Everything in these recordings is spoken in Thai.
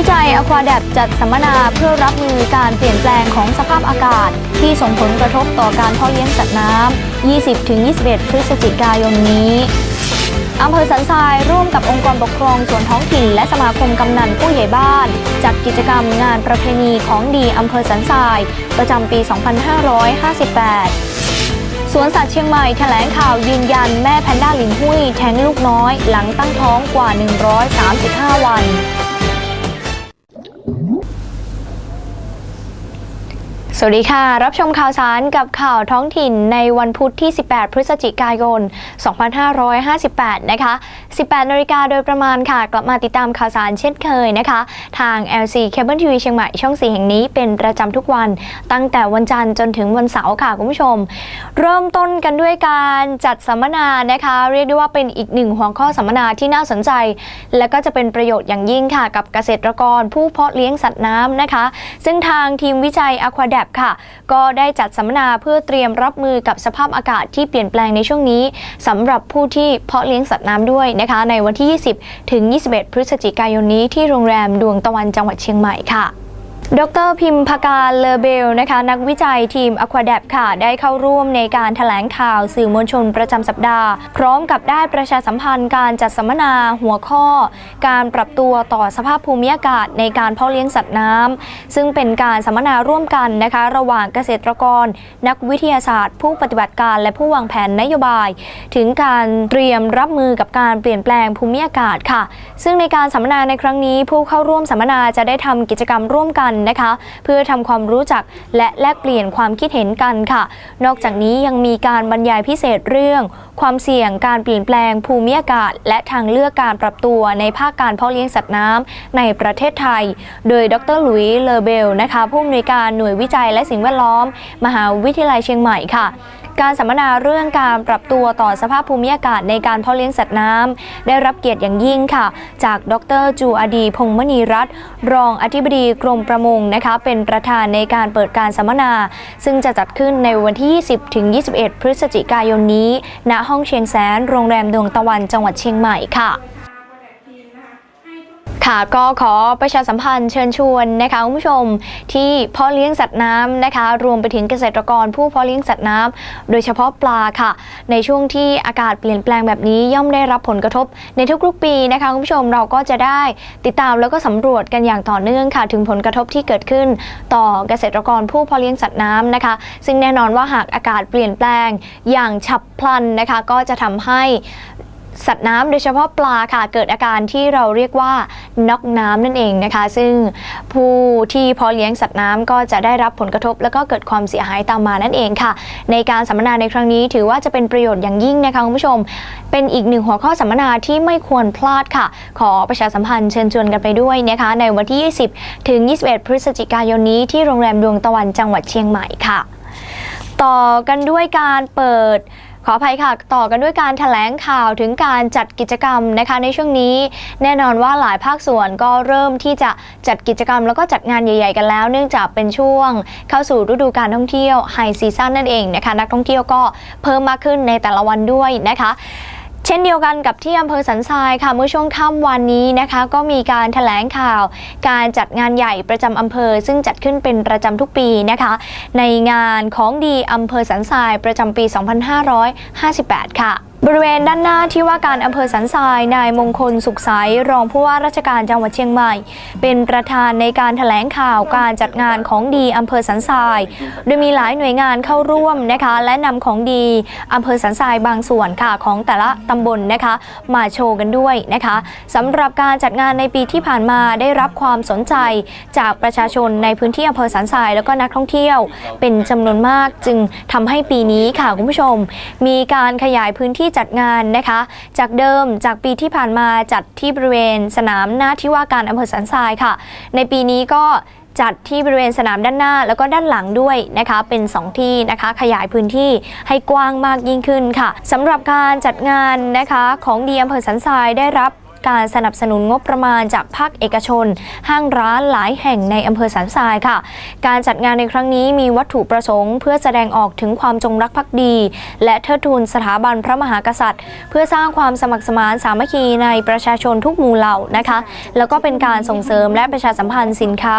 ทีมวิจัยอควาแดบจัดสัมมนาเพื่อรับมือการเปลี่ยนแปลงของสภาพอากาศ ที่ส่งผลกระทบต่อการเพาะเลี้ยงสัตว์น้ำ 20-21 พฤศจิกายนนี้อำเภอสันทรายร่วมกับองค์กรปกครองส่วนท้องถิ่น และสมาคมกำนันผู้ใหญ่บ้าน จัดกิจกรรมงานประเพณีของดีอำเภอสันทราย ประจำปี 2558 สวนสัตว์เชียงใหม่แถลงข่าวยืนยันแม่แพนด้าลินหุ้ยแท้งลูกน้อย หลังตั้งท้องกว่า 135 วัน สวัสดีค่ะ รับชมข่าวสารกับข่าวท้องถิ่นในวันพุธที่ 18 พฤศจิกายน 2558 นะคะ 18นาฬิกาโดยประมาณค่ะ กลับมาติดตามข่าวสารเช่นเคยนะคะ ทาง LC Cable TV เชียงใหม่ช่อง 4 แห่งนี้เป็นประจำทุกวัน ตั้งแต่วันจันทร์จนถึงวันเสาร์ค่ะคุณผู้ชม เริ่มต้นกันด้วยการจัดสัมมนานะคะ เรียกได้ว่าเป็นอีกหนึ่งหัวข้อสัมมนาที่น่าสนใจ และก็จะเป็นประโยชน์อย่างยิ่งค่ะกับเกษตรกรผู้เพาะเลี้ยงสัตว์น้ำนะคะ ซึ่งทางทีมวิจัย Aquadap ค่ะ ก็ได้จัดสัมมนาเพื่อเตรียมรับมือกับสภาพอากาศที่เปลี่ยนแปลงในช่วงนี้สำหรับผู้ที่เพาะเลี้ยงสัตว์น้ำด้วยนะคะ ในวันที่ 20 ถึง 21 พฤศจิกายนนี้ที่โรงแรมดวงตะวันจังหวัดเชียงใหม่ค่ะ ดรพิมพการเลเบลนะคะนักวิจัยทีม Aquadap ค่ะ ได้เข้าร่วมในการถแถลงข่าวสื่อมวลชนประจำสัปดาห์ พร้อมกับได้ประชาสัมพันธ์การจัดสัมมนาหัวข้อ การปรับตัวต่อสภาพภูมิอากาศในการเพาะเลี้ยงสัตว์น้ำซึ่งเป็นการสัมมนาร่วมกันนะคะระหว่างเกษตรกร นักวิทยาศาสตร์ ผู้ปฏิบัติการและผู้วางแผนนโยบาย ถึงการเตรียมรับมือกับการเปลี่ยนแปลงภูมิอากาศค่ะ ซึ่งในการสัมมนาในครั้งนี้ ผู้เข้าร่วมสัมมนาจะได้ทำกิจกรรมร่วมกันนะคะ เพื่อทำความรู้จักและแลกเปลี่ยนความคิดเห็นกันค่ะ นอกจากนี้ยังมีการบรรยายพิเศษเรื่อง ความเสี่ยงการเปลี่ยนแปลงภูมิอากาศ และทางเลือกการปรับตัวในภาคการเพาะเลี้ยงสัตว์น้ำในประเทศไทย โดยดรหลุยส์เลเบลนะคะผู้อำนวยการหน่วยวิจัยและสิ่งแวดล้อม มหาวิทยาลัยเชียงใหม่ค่ะ การสัมมนาเรื่องการปรับตัวต่อสภาพภูมิอากาศในการเพาะเลี้ยงสัตว์น้ำได้รับเกียรติอย่างยิ่งค่ะ จากดรจูอดี พงมณีรัตน์รองอธิบดีกรมประมงนะคะ เป็นประธานในการเปิดการสัมมนา ซึ่งจะจัดขึ้นในวันที่ 20 ถึง 21 พฤศจิกายนนี้ ณห้องเชียงแสนโรงแรมดวงตะวันจังหวัดเชียงใหม่ค่ะ ค่ะก็ขอประชาสัมพันธ์เชิญชวนนะคะคุณผู้ชมที่เพาะเลี้ยงสัตว์น้ำนะคะ รวมไปถึงเกษตรกรผู้เพาะเลี้ยงสัตว์น้ำโดยเฉพาะปลาค่ะ ในช่วงที่อากาศเปลี่ยนแปลงแบบนี้ย่อมได้รับผลกระทบในทุกๆปีนะคะคุณผู้ชมเราก็จะได้ติดตามแล้วก็สำรวจกันอย่างต่อเนื่องค่ะ ถึงผลกระทบที่เกิดขึ้น ต่อเกษตรกรผู้เพาะเลี้ยงสัตว์น้ำนะคะ ซึ่งแน่นอนว่าหากอากาศเปลี่ยนแปลงอย่างฉับพลันนะคะ ก็จะทำให้ สัตว์น้ำโดยเฉพาะปลาค่ะ เกิดอาการที่เราเรียกว่าน็อกน้ำนั่นเองนะคะ ซึ่งผู้ที่พาะเลี้ยงสัตว์น้ำก็จะได้รับผลกระทบ แล้วก็เกิดความเสียหายตามมานั่นเองค่ะ ในการสัมมนาในครั้งนี้ถือว่าจะเป็นประโยชน์อย่างยิ่งนะคะคุณผู้ชม เป็นอีกหนึ่งหัวข้อสัมมนาที่ไม่ควรพลาดค่ะ ขอประชาสัมพันธ์เชิญชวนกันไปด้วยนะคะ ในวันที่ 20 ถึง 21 พฤศจิกายนนี้ที่โรงแรมดวงตะวันจังหวัดเชียงใหม่ค่ะ ต่อกันด้วยการเปิด ขออภัยค่ะ ต่อกันด้วยการถแถลงข่าวถึงการจัดกิจกรรมนะคะ ในช่วงนี้ แน่นอนว่าหลายภาคส่วนก็เริ่มที่จะจัดกิจกรรม แล้วก็จัดงานใหญ่ ๆ กันแล้ว เนื่องจากเป็นช่วง เข้าสู่ฤดูการท่องเที่ยวไฮซีซั่นนั่นเองนะคะ นักท่องเที่ยวก็เพิ่มมากขึ้นในแต่ละวันด้วยนะคะ ช่นเดียวกันกับที่อำเภอสันทรายค่ะเมื่อช่วงค่ำวันนี้นะคะ ก็มีการถแถลงข่าว การจัดงานใหญ่ประจำอำเภอ ซึ่งจัดขึ้นเป็นประจำทุกปีนะคะ ในงานของดีอำเภอสันทรายประจำปี 2558 ค่ะ บริเวณด้านหน้าที่ว่าการอำเภอสันทราย นายมงคลสุขใสรองผู้ว่าราชการจังหวัดเชียงใหม่ เป็นประธานในการถแถลงข่าวการจัดงานของดีอำเภอสันทราย โดยมีหลายหน่วยงานเข้าร่วมนะคะ และนำของดีอำเภอสันทรายบางส่วนค่ะของแต่ละตำบลนะคะ มาโชว์กันด้วยนะคะสำหรับการจัดงานในปีที่ผ่านมาได้รับความสนใจจากประชาชนในพื้นที่อำเภอสันทราย แล้วก็นักท่องเที่ยว เป็นจำนวนมากจึงทำให้ปีนี้ค่ะคุณผู้ชม มีการขยายพื้นที่จัดงานนะคะ จากเดิมจากปีที่ผ่านมาจัดที่บริเวณสนามหน้าที่ว่าการอำเภอสันทรายค่ะ ในปีนี้ก็จัดที่บริเวณสนามด้านหน้าแล้วก็ด้านหลังด้วยนะคะ เป็น 2 ที่นะคะ ขยายพื้นที่ให้กว้างมากยิ่งขึ้นค่ะสำหรับการจัดงานนะคะของดีอำเภอสันทรายได้รับ การสนับสนุนงบประมาณจากภาคเอกชน ห้างร้านหลายแห่งในอำเภอสันทรายค่ะ การจัดงานในครั้งนี้มีวัตถุประสงค์ เพื่อแสดงออกถึงความจงรักภักดี และเทิดทูนสถาบันพระมหากษัตริย์ เพื่อสร้างความสมัครสมานสามัคคีในประชาชนทุกหมู่เหล่านะคะ แล้วก็เป็นการส่งเสริมและประชาสัมพันธ์สินค้า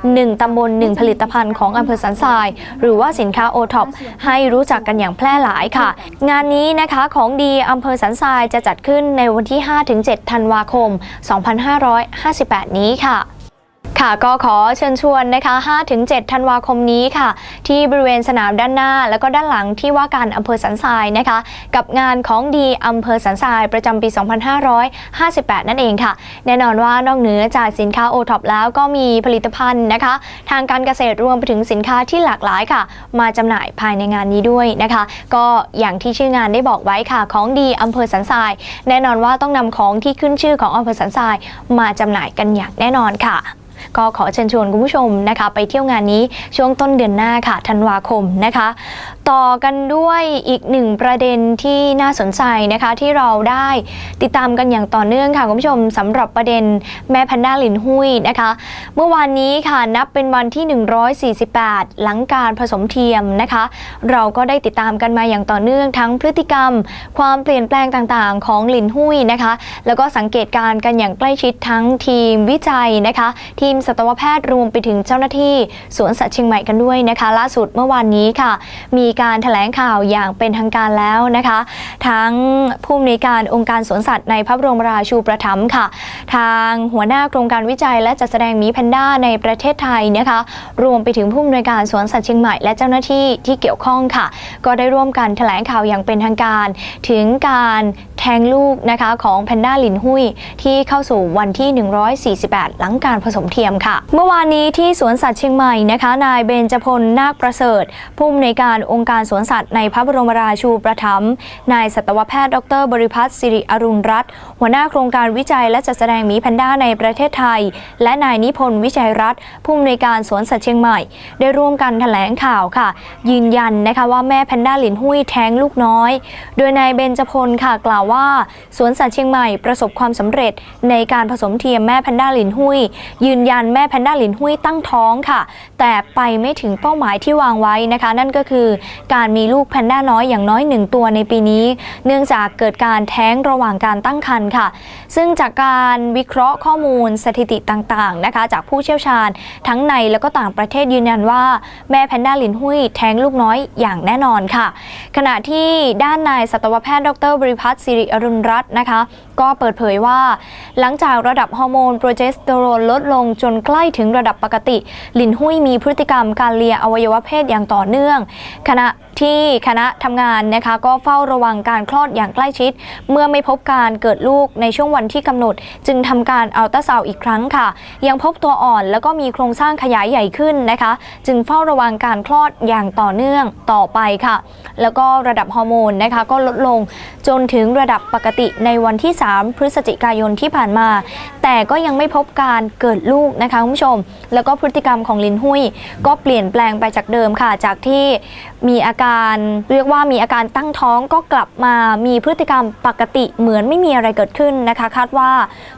1 ตำบล 1 ผลิตภัณฑ์ของอำเภอสันทราย หรือว่าสินค้าโอท็อปให้รู้จักกันอย่างแพร่หลายค่ะ งานนี้นะคะของดีอำเภอสันทรายจะจัดขึ้นในวันที่ 5-7 ธันวาคม 2558 นี้ค่ะ ค่ะก็ขอเชิญชวนนะคะ5-7ธันวาคมนี้ค่ะ ที่บริเวณสนามด้านหน้า แล้วก็ด้านหลังที่ว่าการอำเภอสันทรายนะคะ กับงานของดีอำเภอสันทรายประจำปี 2558 นั่นเองค่ะ แน่นอนว่านอกเหนือจากสินค้าโอท็อปแล้วก็มีผลิตภัณฑ์นะคะ ทางการเกษตรรวมไปถึงสินค้าที่หลากหลายค่ะ มาจำหน่ายภายในงานนี้ด้วยนะคะ ก็อย่างที่ชื่องานได้บอกไว้ค่ะของดีอำเภอสันทราย แน่นอนว่าต้องนำของที่ขึ้นชื่อของอำเภอสันทรายมาจำหน่ายกันอย่างแน่นอนค่ะ ก็ขอเชิญชวนคุณผู้ชมนะคะ ไปเที่ยวงานนี้ช่วงต้นเดือนหน้าค่ะธันวาคมนะคะ ต่อกันด้วยอีกหนึ่งประเด็นที่น่าสนใจนะคะที่เราได้ติดตามกันอย่างต่อเนื่องค่ะคุณผู้ชมสำหรับประเด็นแม่แพนด้าลินหุยนะคะ เมื่อวานนี้ค่ะนับเป็นวันที่ 148 หลังการผสมเทียมนะคะ เราก็ได้ติดตามกันมาอย่างต่อเนื่องทั้งพฤติกรรม ความเปลี่ยนแปลงต่างๆ ของลินหุยนะคะ แล้วก็สังเกตการณ์กันอย่างใกล้ชิดทั้งทีมวิจัยนะคะทีมสัตวแพทย์รวมไปถึงเจ้าหน้าที่สวนสัตว์เชียงใหม่กันด้วยนะคะ ล่าสุดเมื่อวานนี้ค่ะ มีการแถลงข่าวอย่างเป็นทางการแล้วนะคะ ทั้งผู้อำนวยการองค์การสวนสัตว์ในพระบรมราชูประถมภ์ค่ะ ทางหัวหน้าโครงการวิจัย และจัดแสดงมีแพนด้าในประเทศไทยนะคะ รวมไปถึงผู้อำนวยการสวนสัตว์เชียงใหม่และเจ้าหน้าที่ที่เกี่ยวข้องค่ะ ก็ได้ร่วมกันแถลงข่าวอย่างเป็นทางการ ถึงการแทงลูกนะคะของแพนด้าลินหุยที่เข้าสู่วันที่ 148 หลังการผสมเทียมค่ะ เมื่อวานนี้ที่สวนสัตว์เชียงใหม่นะคะ นายเบญจพลนาคประเสริฐ ผู้อำนวยการองค์การสวนสัตว์ในพระบรมราชูประถมภ์นายสัตวแพทย์ดร บริพัตรสิริอรุณรัตน์หัวหน้าโครงการวิจัยและจัดแสดงหมีแพนด้าในประเทศไทย และนายนิพนธ์วิชัยรัตน์ผู้อำนวยการสวนสัตว์เชียงใหม่ ได้ร่วมกันแถลงข่าวค่ะ ยืนยันนะคะว่าแม่แพนด้าหลินหุยแท้งลูกน้อย โดยนายเบญจพลค่ะกล่าวว่าสวนสัตว์เชียงใหม่ประสบความสำเร็จในการผสมเทียมแม่แพนด้าหลินหุยยืนยันแม่แพนด้าหลินหุยตั้งท้องค่ะ แต่ไปไม่ถึงเป้าหมายที่วางไว้นะคะ นั่นก็คือการมีลูกแพนด้าน้อยอย่างน้อยหนึ่งตัวในปีนี้ เนื่องจากเกิดการแท้งระหว่างการตั้งครรภ์ค่ะ ซึ่งจากการวิเคราะห์ข้อมูลสถิติต่างๆนะคะ จากผู้เชี่ยวชาญทั้งในและก็ต่างประเทศยืนยันว่าแม่แพนด้าลินหุยแท้งลูกน้อยอย่างแน่นอนค่ะ ขณะที่ด้านนายสัตวแพทย์ดรบริพัตรสิริอรุณรัตน์นะคะ ก็เปิดเผยว่า หลังจากระดับฮอร์โมนโปรเจสเตอโรนลดลงจนใกล้ถึงระดับปกติลินหุยมีพฤติกรรมการเลียอวัยวะเพศอย่างต่อเนื่อง ขณะที่คณะทำงานนะคะก็เฝ้าระวังการคลอดอย่างใกล้ชิด เมื่อไม่พบการเกิดลูกในช่วงวันที่กำหนด จึงทำการอัลตราซาวอีกครั้งค่ะ ยังพบตัวอ่อนแล้วก็มีโครงสร้างขยายใหญ่ขึ้นนะคะ จึงเฝ้าระวังการคลอดอย่างต่อเนื่องต่อไปค่ะ แล้วก็ระดับฮอร์โมนนะคะก็ลดลงจนถึงระดับปกติในวันที่ 3 พฤศจิกายนที่ผ่านมา แต่ก็ยังไม่พบการเกิดลูกนะคะคุณผู้ชม แล้วก็พฤติกรรมของลินหุยก็เปลี่ยนแปลงไปจากเดิมค่ะ จากที่มีอาการเรียกว่ามีอาการตั้งท้องก็กลับมามีพฤติกรรมปกติเหมือนไม่มีอะไรเกิดขึ้นนะคะ คาดว่า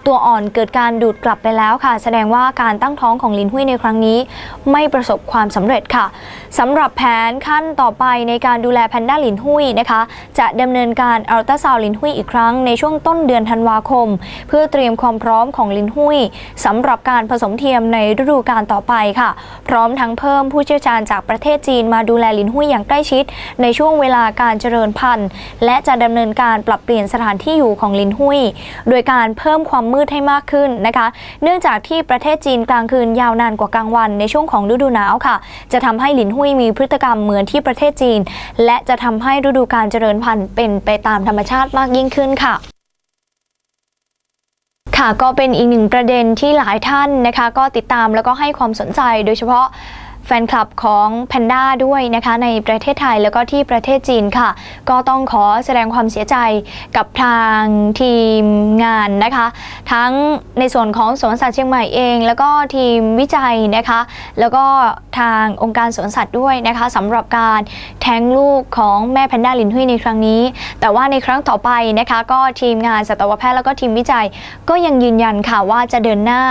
ตัวอ่อนเกิดการดูดกลับไปแล้วค่ะ แสดงว่าการตั้งท้องของลินหุยในครั้งนี้ ไม่ประสบความสำเร็จค่ะสำหรับแผนขั้นต่อไปในการดูแลแพนด้าลินหุยนะคะ จะดำเนินการอัลตราซาวลินหุยอีกครั้งในช่วงต้นเดือนธันวาคม เพื่อเตรียมความพร้อมของลินหุยสำหรับการผสมเทียมในฤดูกาลต่อไปค่ะ พร้อมทั้งเพิ่มผู้เชี่ยวชาญจากประเทศจีนมาดูแลลินหุยอย่างใกล้ชิด ในช่วงเวลาการเจริญพันธุ์ และจะดำเนินการปรับเปลี่ยนสถานที่อยู่ของลินหุยโดยการเพิ่มความมืดให้มากขึ้นนะคะ เนื่องจากที่ประเทศจีนกลางคืนยาวนานกว่ากลางวันในช่วงของฤดูหนาวค่ะ จะทำให้ลินหุยมีพฤติกรรมเหมือนที่ประเทศจีน และจะทำให้ฤดูการเจริญพันธุ์เป็นไปตามธรรมชาติมากยิ่งขึ้นค่ะ ค่ะก็เป็นอีกหนึ่งประเด็นที่หลายท่านนะคะ ก็ติดตามแล้วก็ให้ความสนใจโดยเฉพาะ แฟนคลับของแพนด้าด้วยนะคะในประเทศไทยแล้วก็ที่ประเทศจีนค่ะ ก็ต้องขอแสดงความเสียใจกับทางทีมงานนะคะ ทั้งในส่วนของสวนสัตว์เชียงใหม่เอง แล้วก็ทีมวิจัยนะคะ แล้วก็ทางองค์การสวนสัตว์ด้วยนะคะสำหรับการแท้งลูกของแม่แพนด้าลินหุยในครั้งนี้ แต่ว่าในครั้งต่อไปนะคะก็ทีมงานสัตวแพทย์แล้วก็ทีมวิจัยก็ยังยืนยันค่ะว่าจะเดินหน้า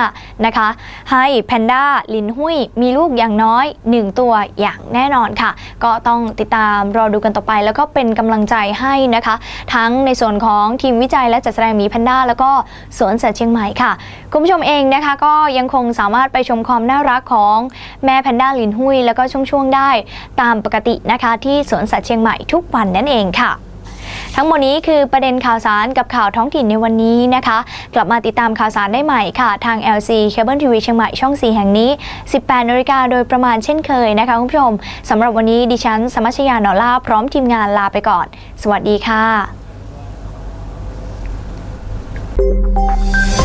นะคะ ให้แพนด้าลินหุยมีลูกอย่างน้อย1ตัวอย่างแน่นอนค่ะ ก็ต้องติดตามรอดูกันต่อไป แล้วก็เป็นกำลังใจให้นะคะ ทั้งในส่วนของทีมวิจัยและจัดแสดงหมีแพนด้าแล้วก็สวนสัตว์เชียงใหม่ค่ะ คุณผู้ชมเองนะคะ ก็ยังคงสามารถไปชมความน่ารักของแม่แพนด้าลินหุยแล้วก็ช่วงๆได้ ตามปกตินะคะ ที่สวนสัตว์เชียงใหม่ทุกวันนั่นเองค่ะ ทั้งหมดนี้คือประเด็นข่าวสารกับข่าวท้องถิ่นในวันนี้นะคะ กลับมาติดตามข่าวสารได้ใหม่ค่ะ ทาง LC Cable TV เชียงใหม่ช่อง 4 แห่งนี้ 18นาฬิกาโดยประมาณเช่นเคยนะคะคุณผู้ชมสำหรับวันนี้ดิฉัน สมัชยาหนอล่าพร้อมทีมงานลาไปก่อน สวัสดีค่ะ